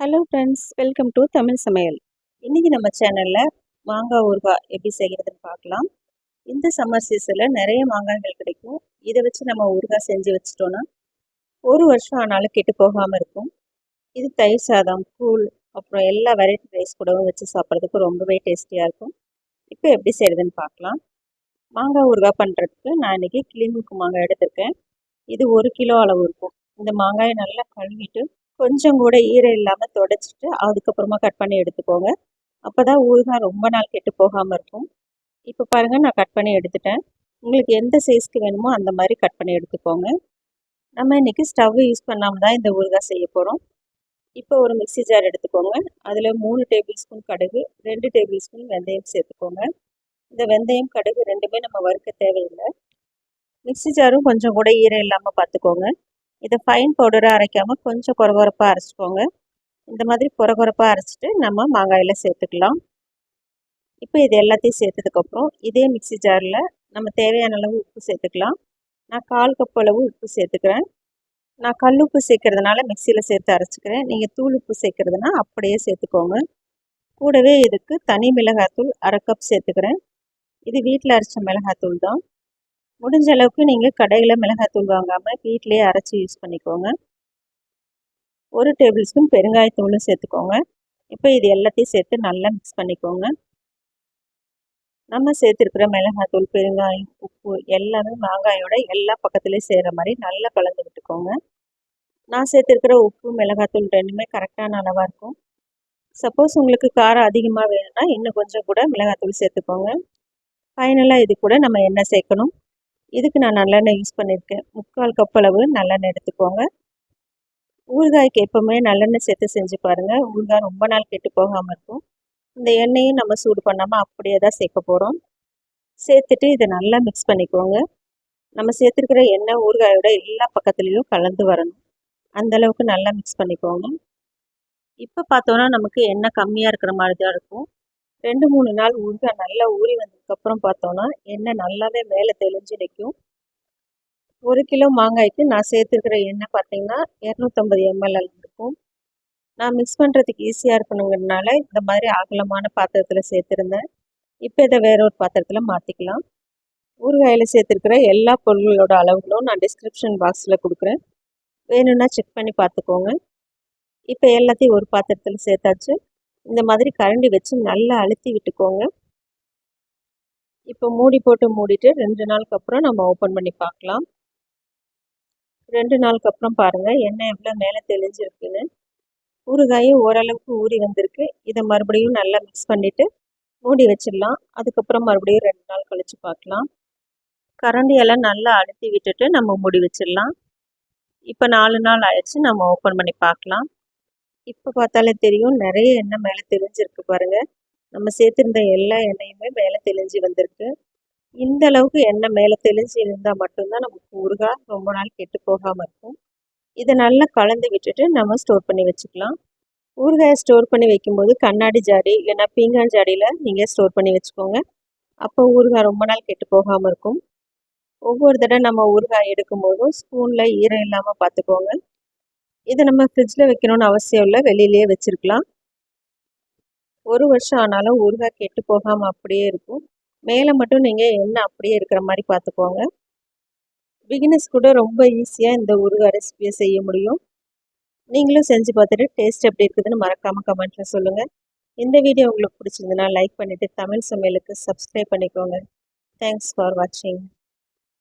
Hello friends welcome to Tamil சமையல் இன்றைக்கி நம்ம சேனலில் மாங்காய் ஊறுகாய் எப்படி செய்கிறதுன்னு பார்க்கலாம். இந்த சம்மர் சீசனில் நிறைய மாங்காய்கள் கிடைக்கும். இதை வச்சு நம்ம ஊறுகாய் செஞ்சு வச்சிட்டோன்னா ஒரு வருஷம் ஆனாலும் கெட்டு போகாமல் இருக்கும். இது தயிர் சாதம் கூழ் அப்புறம் எல்லா வெரைட்டி ரைஸ் கூடவும் வச்சு சாப்பிட்றதுக்கு ரொம்பவே டேஸ்டியாக இருக்கும். இப்போ எப்படி செய்கிறதுன்னு பார்க்கலாம். மாங்காய் ஊறுகாய் பண்ணுறதுக்கு நான் இன்றைக்கி கிளிமுக்கு மாங்காய் எடுத்திருக்கேன். இது ஒரு கிலோ அளவு இருக்கும். இந்த மாங்காயை நல்லா கழுவிட்டு கொஞ்சம் கூட ஈரம் இல்லாமல் தொடச்சிட்டு அதுக்கப்புறமா கட் பண்ணி எடுத்துக்கோங்க. அப்போ தான் ஊறுகாய் ரொம்ப நாள் கெட்டு போகாமல் இருக்கும். இப்போ பாருங்கள் நான் கட் பண்ணி எடுத்துட்டேன். உங்களுக்கு எந்த சைஸ்க்கு வேணுமோ அந்த மாதிரி கட் பண்ணி எடுத்துக்கோங்க. நம்ம இன்றைக்கி ஸ்டவ் யூஸ் பண்ணாமல் தான் இந்த ஊறுகாய் செய்ய போகிறோம் இப்போ ஒரு மிக்சி ஜார் எடுத்துக்கோங்க. அதில் மூணு டேபிள் ஸ்பூன் கடுகு ரெண்டு டேபிள் ஸ்பூன் வெந்தயம் சேர்த்துக்கோங்க. இந்த வெந்தயம் கடுகு ரெண்டுமே நம்ம வறுக்க தேவையில்லை. மிக்சி ஜாரும் கொஞ்சம் கூட ஈரம் இல்லாமல் பார்த்துக்கோங்க இதை ஃபைன் பவுடராக அரைக்காமல் கொஞ்சம் குறகுறப்பாக அரைச்சிக்கோங்க. இந்த மாதிரி குறகுறப்பாக அரைச்சிட்டு நம்ம மாங்காயில் சேர்த்துக்கலாம். இப்போ இது எல்லாத்தையும் சேர்த்ததுக்கப்புறம் இதே மிக்சி ஜாரில் நம்ம தேவையான அளவு உப்பு சேர்த்துக்கலாம். நான் கால் கப் அளவு உப்பு சேர்த்துக்கிறேன். நான் கல் உப்பு சேர்க்கறதுனால மிக்சியில் சேர்த்து அரைச்சிக்கிறேன். நீங்கள் தூள் உப்பு சேர்க்குறதுனா அப்படியே சேர்த்துக்கோங்க. கூடவே இதுக்கு தனி மிளகாத்தூள் அரை கப் சேர்த்துக்கிறேன். இது வீட்டில் அரைச்ச மிளகாத்தூள் தான். முடிஞ்ச அளவுக்கு நீங்கள் கடையில் மிளகாத்தூள் வாங்காமல் வீட்டிலேயே அரைச்சி யூஸ் பண்ணிக்கோங்க. ஒரு டேபிள் ஸ்பூன் பெருங்காயத்தூளும் சேர்த்துக்கோங்க. இப்போ இது எல்லாத்தையும் சேர்த்து நல்லா மிக்ஸ் பண்ணிக்கோங்க. நம்ம சேர்த்துருக்கிற மிளகாத்தூள் பெருங்காயம் உப்பு எல்லாமே மாங்காயோட எல்லா பக்கத்துலேயும் சேர்கிற மாதிரி நல்லா கலந்து விட்டுக்கோங்க. நான் சேர்த்துருக்கிற உப்பு மிளகாத்தூள் ரெண்டுமே கரெக்டான அளவாக இருக்கும். சப்போஸ் உங்களுக்கு காரம் அதிகமாக வேணும்னா இன்னும் கொஞ்சம் கூட மிளகாத்தூள் சேர்த்துக்கோங்க. ஃபைனலாக இது கூட நம்ம எண்ணெய் சேர்க்கணும். இதுக்கு நான் நல்லெண்ணெய் யூஸ் பண்ணியிருக்கேன் முக்கால் கப் அளவு நல்லெண்ணெய் எடுத்துக்கோங்க. ஊறுகாய்க்கு எப்போவுமே நல்லெண்ணெய் சேர்த்து செஞ்சு பாருங்கள் ஊறுகாய் ரொம்ப நாள் கெட்டு போகாமல் இருக்கும். இந்த எண்ணெயும் நம்ம சூடு பண்ணாமல் அப்படியே தான் சேர்க்க போகிறோம் சேர்த்துட்டு இதை நல்லா மிக்ஸ் பண்ணிக்கோங்க. நம்ம சேர்த்துருக்கிற எண்ணெய் ஊறுகாயோட எல்லா பக்கத்துலேயும் கலந்து வரணும். அந்தளவுக்கு நல்லா மிக்ஸ் பண்ணிக்கோங்க. இப்போ பார்த்தோன்னா நமக்கு எண்ணெய் கம்மியாக இருக்கிற மாதிரி தான் இருக்கும். ரெண்டு மூணு நாள் ஊறுகாய் நல்லா ஊறி வந்ததுக்கப்புறம் பார்த்தோன்னா எண்ணெய் நல்லாவே மேலே தெளிஞ்சு நிற்கும் ஒரு கிலோ மாங்காய்க்கு நான் சேர்த்துருக்கிற எண்ணெய் பார்த்தீங்கன்னா இரநூத்தம்பது எம்எல் இருக்கும். நான் மிக்ஸ் பண்ணுறதுக்கு ஈஸியாக இருக்கணுங்கிறதுனால இந்த மாதிரி அகலமான பாத்திரத்தில் சேர்த்துருந்தேன். இப்போ இதை வேற ஒரு பாத்திரத்தில் மாற்றிக்கலாம் ஊறுகாயில் சேர்த்துருக்கிற எல்லா பொருள்களோட அளவுகளும் நான் டிஸ்கிரிப்ஷன் பாக்ஸில் கொடுக்குறேன். வேணும்னா செக் பண்ணி பார்த்துக்கோங்க. இப்போ எல்லாத்தையும் ஒரு பாத்திரத்தில் சேர்த்தாச்சு. இந்த மாதிரி கரண்டி வச்சு நல்லா அழுத்தி விட்டுக்கோங்க. இப்போ மூடி போட்டு மூடிட்டு ரெண்டு நாளுக்கு அப்புறம் நம்ம ஓப்பன் பண்ணி பார்க்கலாம். ரெண்டு நாளுக்கு அப்புறம் பாருங்கள் எண்ணெய் எவ்வளோ மேலே தெளிஞ்சிருக்குன்னு. ஊறுகாயும் ஓரளவுக்கு ஊறி வந்திருக்கு. இதை மறுபடியும் நல்லா மிக்ஸ் பண்ணிவிட்டு மூடி வச்சிடலாம். அதுக்கப்புறம் மறுபடியும் ரெண்டு நாள் கழித்து பார்க்கலாம். கரண்டியெல்லாம் நல்லா அழுத்தி விட்டுட்டு நம்ம மூடி வச்சிடலாம். இப்போ நாலு நாள் ஆயிடுச்சு நம்ம ஓப்பன் பண்ணி பார்க்கலாம். இப்போ பார்த்தாலே தெரியும். நிறைய எண்ணெய் மேலே தெளிஞ்சிருக்கு பாருங்கள் நம்ம சேர்த்துருந்த எல்லா எண்ணெயுமே மேலே தெளிஞ்சு வந்திருக்கு. இந்த அளவுக்கு எண்ணெய் மேலே தெளிஞ்சு இருந்தால் மட்டும்தான் நமக்கு ஊறுகாய் ரொம்ப நாள் கெட்டு போகாமல் இருக்கும். இதை நல்லா கலந்து விட்டுட்டு நம்ம ஸ்டோர் பண்ணி வச்சுக்கலாம். ஊறுகாயை ஸ்டோர் பண்ணி வைக்கும்போது கண்ணாடி ஜாடி இல்லைன்னா பீங்கான் ஜாடியில் நீங்கள் ஸ்டோர் பண்ணி வச்சுக்கோங்க. அப்போ ஊறுகாய் ரொம்ப நாள் கெட்டு போகாமல் இருக்கும். ஒவ்வொரு தடவை நம்ம ஊறுகாய் எடுக்கும்போதும் ஸ்பூனில் ஈரம் இல்லாமல் பார்த்துக்கோங்க. இதை நம்ம ஃப்ரிட்ஜில் வைக்கணும்னு அவசியம் இல்லை வெளியிலேயே வச்சுருக்கலாம். ஒரு வருஷம் ஆனாலும் ஊறுகாய் கெட்டு போகாமல் அப்படியே இருக்கும். மேலே மட்டும் நீங்கள் எண்ணெய் அப்படியே இருக்கிற மாதிரி பார்த்துக்கோங்க. பிகினர்ஸ் கூட ரொம்ப ஈஸியாக இந்த ஊறுகாய் ரெசிபியை செய்ய முடியும். நீங்களும் செஞ்சு பார்த்துட்டு டேஸ்ட் எப்படி இருக்குதுன்னு மறக்காமல் கமெண்ட்டில் சொல்லுங்கள் இந்த வீடியோ உங்களுக்கு பிடிச்சிருந்ததுன்னா லைக் பண்ணிவிட்டு தமிழ் சமையலுக்கு சப்ஸ்கிரைப் பண்ணிக்கோங்க. தேங்க்ஸ் ஃபார் வாட்சிங்